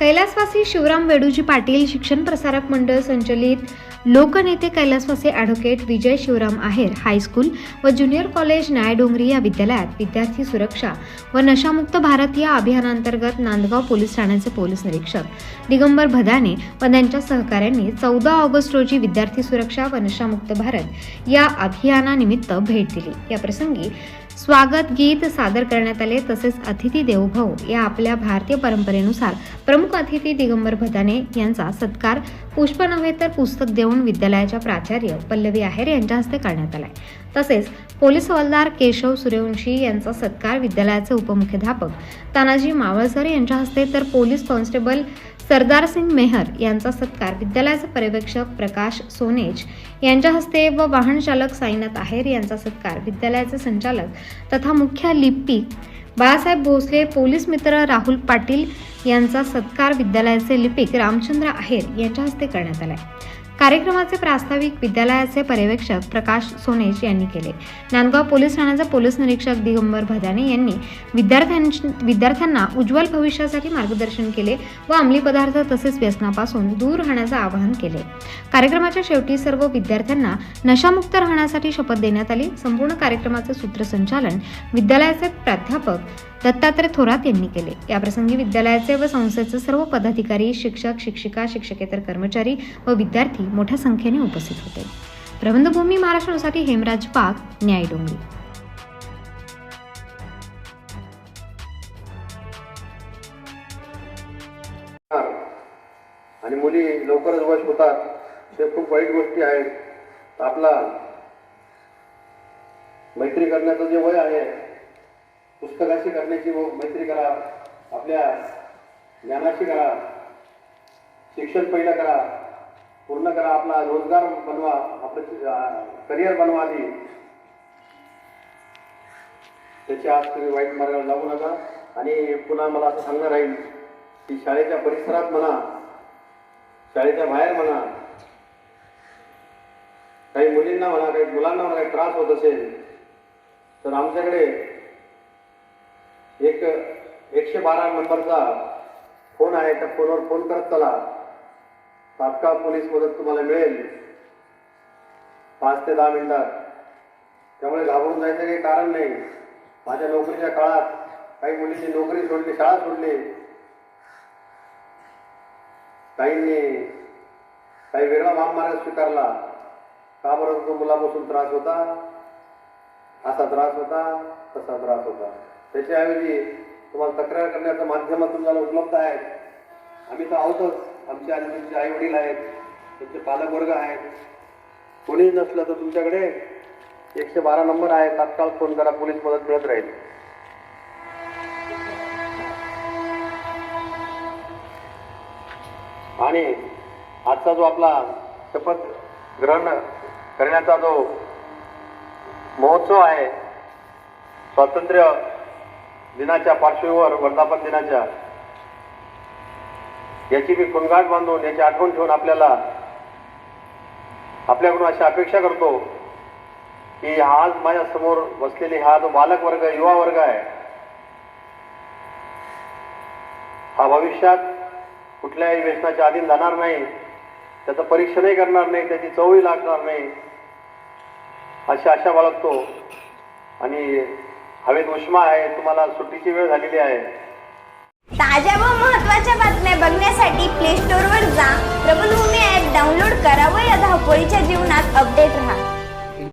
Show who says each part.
Speaker 1: कैलासवासी शिवराम वेडूजी पाटील शिक्षण प्रसारक मंडळ संचलित लोकनेते कैलासवासी advocate Vijay Shivram Aher high school व ज्युनियर कॉलेज न्यायडोंगरी या विद्यालयात विद्यार्थी सुरक्षा व नशामुक्त भारत या अभियानांतर्गत नांदगाव पोलीस ठाण्याचे पोलीस निरीक्षक दिगंबर भदाने व त्यांच्या सहकाऱ्यांनी चौदा ऑगस्ट रोजी विद्यार्थी सुरक्षा व नशामुक्त भारत या अभियानानिमित्त भेट दिली. या प्रसंगी स्वागत गीत सादर करण्यात आले तसेच अतिथी देवभाऊ या आपल्या भारतीय परंपरेनुसार प्रमुख अतिथी दिगंबर भदाने यांचा सत्कार पुष्प नव्हे तर पुस्तक देऊन विद्यालयाच्या प्राचार्य पल्लवी आहेर यांच्या हस्ते करण्यात आलाय. तसेच पोलीस हवालदार केशव सूर्यवंशी यांचा सत्कार विद्यालयाचे उपमुख्याध्यापक तानाजी मावळसर यांच्या हस्ते तर पोलीस कॉन्स्टेबल सरदार सिंग मेहर यांचा सत्कार विद्यालयाचे पर्यवेक्षक प्रकाश सोनेज यांच्या हस्ते व वाहन चालक साईनाथ आहेर यांचा सत्कार विद्यालयाचे संचालक तथा मुख्य लिपिक बाळासाहेब भोसले पोलीस मित्र राहुल पाटील यांचा सत्कार विद्यालयाचे लिपिक रामचंद्र आहेर यांच्या हस्ते करण्यात आलाय. कार्यक्रमाचे प्रास्ताविक विद्यालयाचे पर्यवेक्षक प्रकाश सोनेश यांनी केले. नांदगाव पोलीस ठाण्याचे पोलीस निरीक्षक दिगंबर भदाने यांनी विद्यार्थ्यांची विद्यार्थ्यांना उज्ज्वल भविष्यासाठी मार्गदर्शन केले व अंमली पदार्थ तसेच व्यसनापासून दूर राहण्याचे आवाहन केले. कार्यक्रमाच्या शेवटी सर्व विद्यार्थ्यांना नशामुक्त राहण्यासाठी शपथ देण्यात आली. संपूर्ण कार्यक्रमाचे सूत्रसंचालन विद्यालयाचे प्राध्यापक दत्तात्रय थोरात यांनी केले. याप्रसंगी विद्यालयाचे व संस्थेचे सर्व पदाधिकारी शिक्षक शिक्षिका शिक्षकेतर कर्मचारी व विद्यार्थी मोठ्या संख्येने उपस्थित होते. प्रबंधभूमी महाराष्ट्रासाठी हेमराज पाक न्याय डोंगरी
Speaker 2: आणि मुली लवकरच वश होतात. ते खूप वाईट गोष्टी आहेत. आपला मैत्री करण्याचं जे वय आहे पुस्तकाशी करण्याची व मैत्री करा आपल्या ज्ञानाशी करा शिक्षण पहिलं करा पूर्ण करा आपला रोजगार बनवा आपलं करिअर बनवा आधी. त्याच्या आज तुम्ही वाईट मार्गाला लागू नका आणि पुन्हा मला असं सांगणं राहील की शाळेच्या परिसरात म्हणा शाळेच्या बाहेर म्हणा काही मुलींना म्हणा काही मुलांना म्हणा काही त्रास होत असेल तर आमच्याकडे एक एकशे बारा नंबरचा फोन आहे त्या फोनवर फोन करत चला. तात्काळ पोलीस मदत तुम्हाला मिळेल. पाच ते दहा मिनिटात. त्यामुळे घाबरून जायचं काही कारण नाही. माझ्या नोकरीच्या काळात काही मुलींनी नोकरी सोडली शाळा सोडली. काहींनी काही वेगळा मार्ग स्वीकारला. का बरं तो मुलापासून त्रास होता? असा त्रास होता तसा त्रास होता. त्याच्याऐवजी तुम्हाला तक्रार करण्याचं माध्यम तुम्हाला उपलब्ध आहे. आम्ही तर आहोतच. आमचे आणि तुमचे आई वडील आहेत. तुमचे पालक वर्ग आहेत. कोणीही नसलं तर तुमच्याकडे एकशे बारा नंबर आहे. तात्काळ फोन करा. पोलीस मदत मिळत राहील. आणि आजचा जो आपला शपथ ग्रहण करण्याचा जो महोत्सव आहे. स्वातंत्र्य दिनाच्या पार्श्वभूमीवर वर्धापन दिनाच्या. याची मी कुणगाट बांधून याची आठवण ठेवून आपल्याला आपल्याकडून अशी अपेक्षा करतो की आज माझ्यासमोर बसलेले हा जो बालक वर्ग युवा वर्ग आहे हा भविष्यात कुठल्याही व्यसनाच्या अधीन जाणार नाही. त्याचं परीक्षणही करणार नाही त्याची चवही लागणार नाही. अशी आशा बाळगतो. आणि हवेत उष्मा आहे तुम्हाला सुट्टीची वेळ झालेली आहे.
Speaker 3: ताज्या व महत्त्वाच्या बातम्या बघण्यासाठी प्ले स्टोअरवर जा. प्रबलभूमी ॲप डाउनलोड करा व या धावपळीच्या जीवनात अपडेट राहा.